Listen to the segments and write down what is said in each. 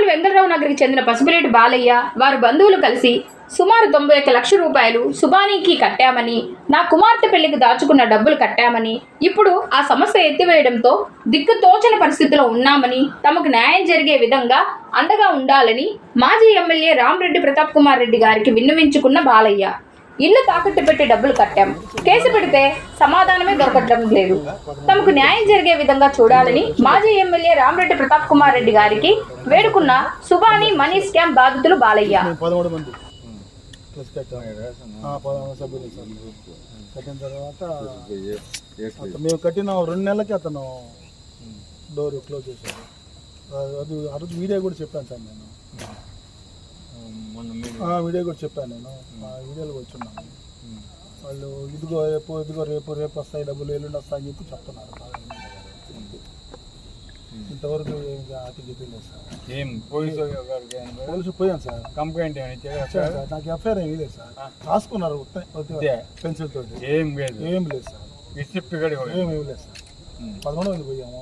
కావలి వెంకటరావు నగర్కి చెందిన పసుపులేటి బాలయ్య వారి బంధువులు కలిసి సుమారు తొంభై ఒక్క లక్ష రూపాయలు సుబానీకి కట్టామని నా కుమార్తె పెళ్ళికి దాచుకున్న డబ్బులు కట్టామని ఇప్పుడు ఆ సమస్య ఎత్తివేయడంతో దిక్కు తోచని పరిస్థితిలో ఉన్నామని తమకు న్యాయం జరిగే విధంగా అండగా ఉండాలని మాజీ ఎమ్మెల్యే రామరెడ్డి ప్రతాప్ కుమార్ రెడ్డి గారికి విన్నవించుకున్న బాలయ్య. ఇల్లు తాకట్టు పెట్టి డబ్బులు కట్టాం. కేసు పెడితే సమాధానమే దొరకటం లేదు. తమకు న్యాయం జరిగే విధంగా చూడాలని మాజీ ఎమ్మెల్యే రామరెడ్డి ప్రతాప్ కుమార్ రెడ్డి గారికి వేడుకున్న సుబాని మనీ స్కామ్ బాధితులు బాలయ్య. కట్టిన తర్వాత మేము కట్టిన రెండు నెలలకి అతను డోర్ క్లోజ్ చేశాడు. అది- అది ఆ రోజు వీడియో కూడా చెప్పాను సార్ నేను. వీడియో కూడా చెప్పాను నేను. ఆ వీడియోలో వచ్చున్నాను వాళ్ళు ఇదిగో రేపు ఇదిగో రేపు రేపు వస్తాయి డబ్బులు ఎల్లుండి వస్తాయని చెప్పి చెప్తున్నారు. ఇంతవరకు ఇంకా అతి చెప్పలేదు సార్. ఏం పోలీసు ఏం లేదు? పోలీసు పోయాను సార్. Complaint sir? నాకు ఎఫ్ఐఆర్ ఏమీ లేదు సార్. రాసుకున్నారు. పెన్సిల్ తోటి ఏం లేదు. ఏం లేదు సార్. ఏం ఇవ్వలేదు సార్. పదమూడు మంది పోయాము.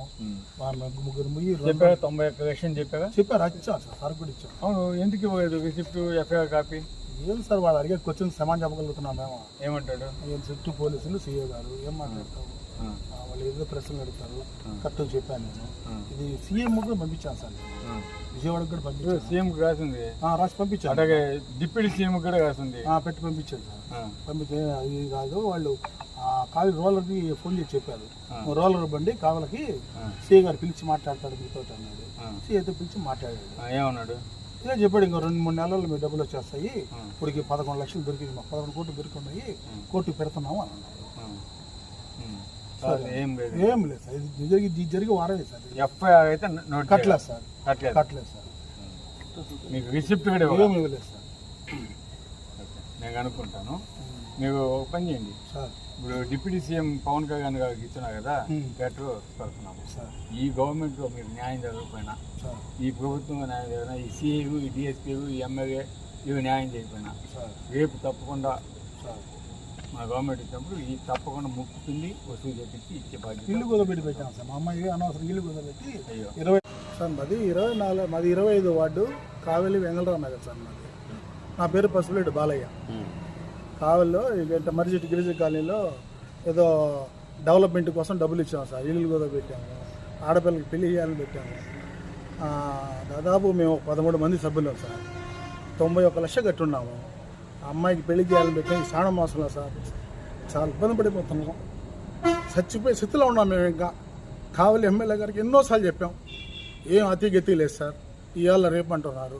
ముగ్గురు రెండు- చెప్పారా? తొంభై ఒక్క లక్షలు చెప్పారా? చెప్పారు ఇచ్చాం సార్ సార్ కూడా ఇచ్చాం అవును ఎందుకు ఇవ్వలేదు? Receipt FIR copy? ఏం సార్ వాళ్ళు అడిగే క్వశ్చన్ సమాన్ చెప్పగలుగుతున్నాం మేము. ఏమంటాడు? చుట్టూ పోలీసులు సీఏ గారు ఏం మాట్లాడతావు ఏదో ప్రశ్నలు అడుగుతారు. కరెక్ట్ చెప్పాను నేను. ఇది సీఎం కూడా పంపించాను సార్. విజయవాడకు కూడా పంపించాను. సీఎం రాసింది. రాసి పంపించాను. అలాగే డిప్యూటీ సీఎం కూడా రాసింది. పెట్టి పంపించాను సార్. ఆ, పంపితే అది కాదు వాళ్ళు కావి రోలర్కి ఫోన్ చేసి చెప్పారు. రోలర్ బండి కావలకి. సీఏ గారు పిలిచి మాట్లాడతాడు మీతో అన్నాడు. సీఏతో పిలిచి మాట్లాడాడు. ఏమన్నాడు? ఇదే చెప్పాడు ఇంకో రెండు మూడు నెలల్లో మీ డబ్బులు వచ్చేస్తాయి. ఇప్పటికి పదకొండు లక్షలు దొరికింది. మాకు పదకొండు కోట్లు దొరికినాయి కోర్టుకు పెడుతున్నాము అని అన్నాడు. ఏం లేదు. ఏం లేదు సార్. ఇది జరిగి ఇది జరిగి సార్. ఎఫ్ఐఆర్ అయితే నోట్ కట్టలేదు సార్. కట్టలేదు. కట్టలేదు సార్. మీకు రిసిప్ట్ కూడా ఏం ఇవ్వలేదు సార్. నేను అనుకుంటాను. మీరు ఒక పని చేయండి. సార్. ఇప్పుడు డిప్యూటీ సీఎం పవన్ కళ్యాణ్ గారికి ఇచ్చినా కదా ఉమ్. లెటర్ పెడుతున్నాము సార్. ఈ గవర్నమెంట్లో మీరు న్యాయం జరగకపోయినా సార్. ఈ ప్రభుత్వం న్యాయం జరిగినా ఈ సిఐలు ఈ డిఎస్పీలు ఈ ఎమ్మెల్యే ఇవి న్యాయం చేయకపోయినా సార్. రేపు తప్పకుండా సార్. మన గవర్నమెంట్ ఇచ్చినప్పుడు ఈ తప్పకుండా ముక్కుంది వసూలు చేపించి ఇచ్చే బాధ్యత. ఇల్లు కుదబెట్టి పెట్టాం సార్. మా అమ్మాయి అనవసరం ఇల్లు కుదబెట్టి అయ్యో. ఇరవై సార్ మాది ఇరవై నాలుగు మాది ఇరవై ఐదు వార్డు కావేలి వెంగళరావు నగర్ సార్ మాది. నా పేరు పసుపులేడు బాలయ్య. కావల్లో ఇక మరిచెట్టు గిరిజ కాలనీలో ఏదో డెవలప్మెంట్ కోసం డబ్బులు ఇచ్చాము సార్. ఇల్లు కూడా పెట్టాము ఆడపిల్లకి పెళ్ళి చేయాలని పెట్టాము. దాదాపు మేము పదమూడు మంది సభ్యులం సార్. తొంభై ఒక్క లక్ష కట్టున్నాము. అమ్మాయికి పెళ్ళి చేయాలని పెట్టాం ఈ శ్రావణ మాసంలో సార్ చాలా ఇబ్బంది పడిపోతున్నాం. చచ్చిపోయే స్థితిలో ఉన్నాం మేము ఇంకా. కావలి ఎమ్మెల్యే గారికి ఎన్నోసార్లు చెప్పాం. ఏం అతి గతి లేదు సార్. ఇవాళ రేపు అంటున్నారు.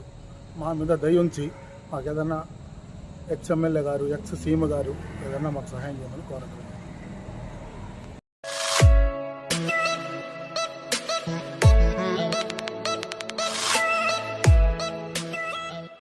మా మీద దయ ఉంచి మాకు ఏదన్నా ఎక్స్ ఎమ్మెల్యే గారు ఎక్స్ సీఎం గారు ఏదన్నా మాకు సహాయం చేయమని కోరుతున్నాం